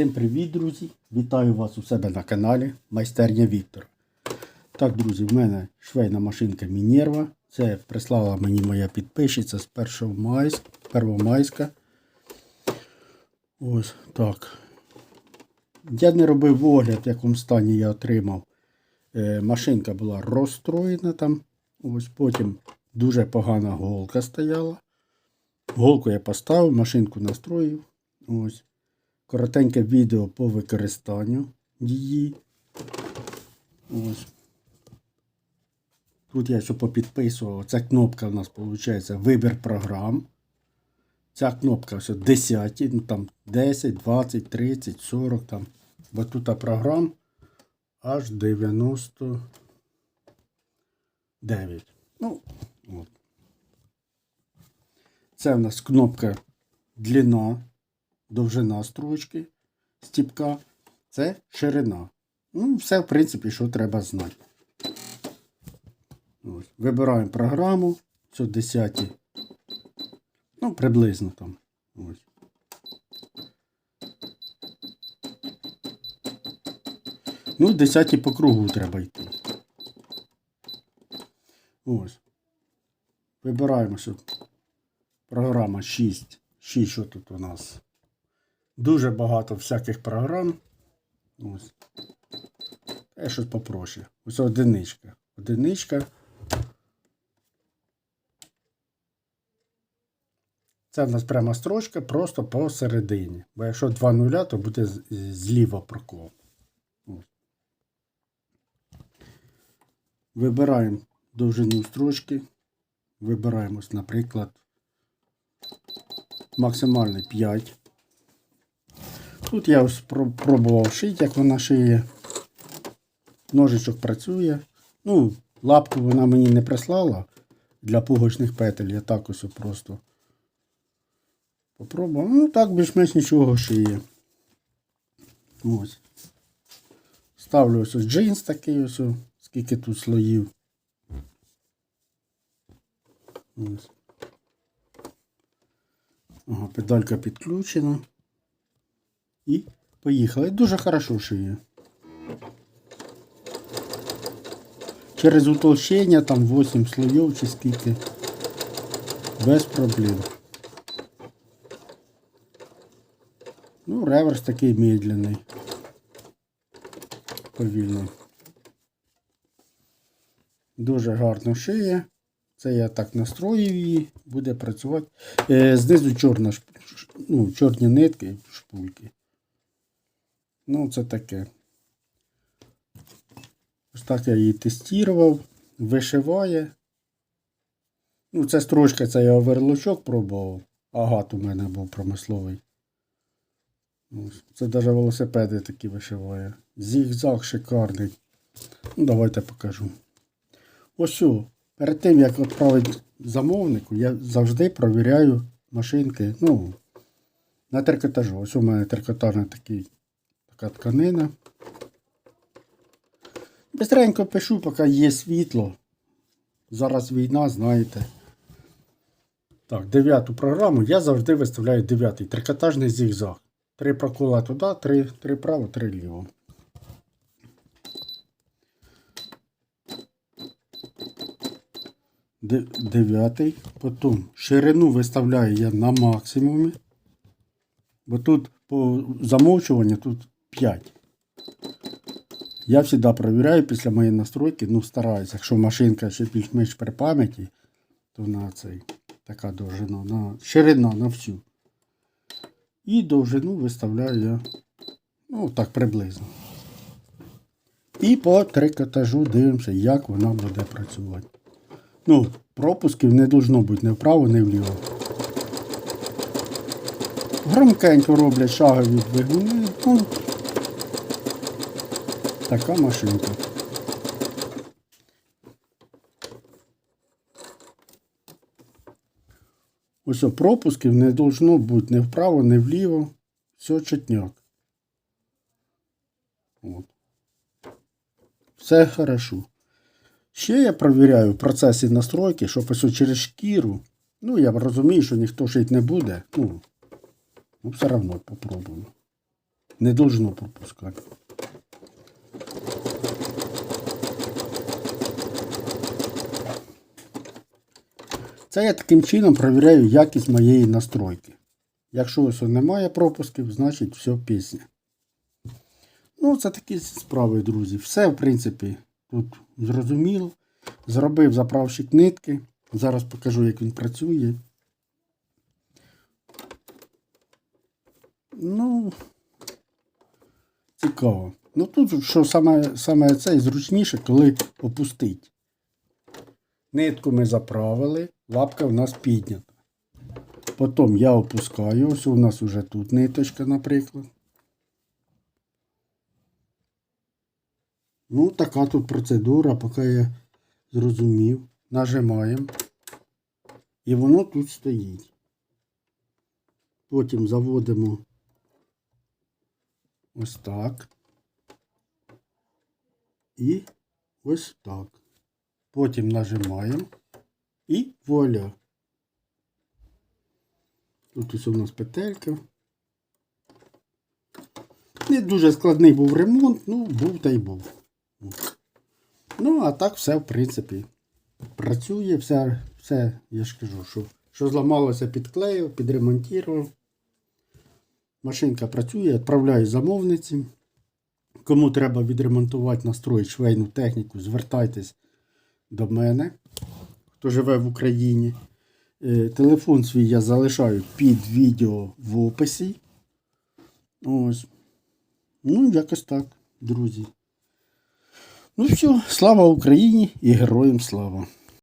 Всім привіт, друзі! Вітаю вас у себе на каналі Майстерня Віктор. Так, друзі, в мене швейна машинка Мінерва. Це прислала мені моя підписчиця з 1 майськ, Первомайська. Ось так. Я не робив огляд, в якому стані я отримав. Е, машинка була розстроєна там. Ось потім дуже погана голка стояла. Голку я поставив, машинку настроїв. Ось. Коротеньке відео по використанню її. Ось. Тут я все попідписував. Ця кнопка у нас виходить вибір програм. Ця кнопка все 10, ну там 10, 20, 30, 40 там. Бо тут програм аж 99. Ну, от. Це в нас кнопка длина, довжина строчки, стіпка. Це ширина. Ну, все, в принципі, що треба знати. Ось. Вибираємо програму. Це 10. Ну, приблизно там. Ось. Ну, 10 по кругу треба йти. Ось. Вибираємо, що програма 6. 6, що тут у нас? Дуже багато всяких програм. Ось. Те щось попроще. Ось одиничка. Одиничка. Це в нас пряма строчка просто посередині. Бо якщо два нуля, то буде зліва прокол. Вибираємо довжину строчки. Вибираємо, наприклад, максимальний 5. Тут я ось про- пробував шити, як вона шиє. Ножичок працює. Ну, лапку вона мені не прислала для пугочних петель. Я так ось просто попробував. Ну, так більш-менш нічого шиє. Ось. Ставлю ось, ось джинс такий ось, о, скільки тут слоїв. Ось. Ага, педалька підключена. І поїхали. Дуже хорошо шиє. Через утолщення там 8 слоїв чи скільки. Без проблем. Ну, реверс такий медленний. Повільний. Дуже гарно шиє. Це я так настроїв її, буде працювати. Е, знизу чорна, ну, чорні нитки, шпульки. Ну, це таке. Ось так я її тестував, вишиває. Ну, це строчка, це я оверлочок пробував. Агат у мене був промисловий. Це навіть велосипеди такі вишиває. Зігзаг шикарний. Ну, давайте покажу. Ось перед тим, як відправити замовнику, я завжди провіряю машинки. Ну, на трикотажу. Ось у мене трикотажна такий, така тканина. Бистренько пишу, поки є світло. Зараз війна, знаєте. Так, дев'яту програму я завжди виставляю дев'ятий. Трикотажний зігзаг. Три прокола туди, три, три право, три ліво. Дев'ятий. Потім ширину виставляю я на максимумі. Бо тут по замовчуванню тут 5. Я завжди перевіряю після моєї настройки, ну стараюся. Якщо машинка ще більш-менш при пам'яті, то на цей така довжина, на ширина на всю. І довжину виставляю я, ну так приблизно. І по трикотажу дивимося, як вона буде працювати. Ну, пропусків не должно бути ні вправо, ні вліво. Громкенько роблять шагові двигуни. Ну, така машинка. Ось пропусків не должно бути ні вправо, ні вліво. Все чотняк. От. Все хорошо. Ще я провіряю в процесі настройки, щоб ось через шкіру. Ну, я розумію, що ніхто шити не буде. Ну, ну все одно попробую. не должно пропускати. Це я таким чином перевіряю якість моєї настройки. Якщо ось немає пропусків, значить все пісня. Ну, це такі справи, друзі. Все, в принципі, тут зрозуміло. Зробив заправщик нитки. Зараз покажу, як він працює. Ну, цікаво. Ну тут, що саме, саме це зручніше, коли опустить. Нитку ми заправили, лапка в нас піднята. Потім я опускаю. Ось у нас вже тут ниточка, наприклад. Ну, така тут процедура, поки я зрозумів. Нажимаємо. І воно тут стоїть. Потім заводимо ось так. І ось так. Потім нажимаємо і вуаля. Тут ось у нас петелька. Не дуже складний був ремонт, ну був та й був. Ну, а так все, в принципі, працює, все, все я ж кажу, що, що зламалося, підклеїв, підремонтував. Машинка працює, відправляю замовниці. Кому треба відремонтувати, настроїти швейну техніку, звертайтесь до мене, хто живе в Україні. Е, Телефон свій я залишаю під відео в описі. Ось. Ну, якось так, друзі. Ну все, слава Україні і героям слава!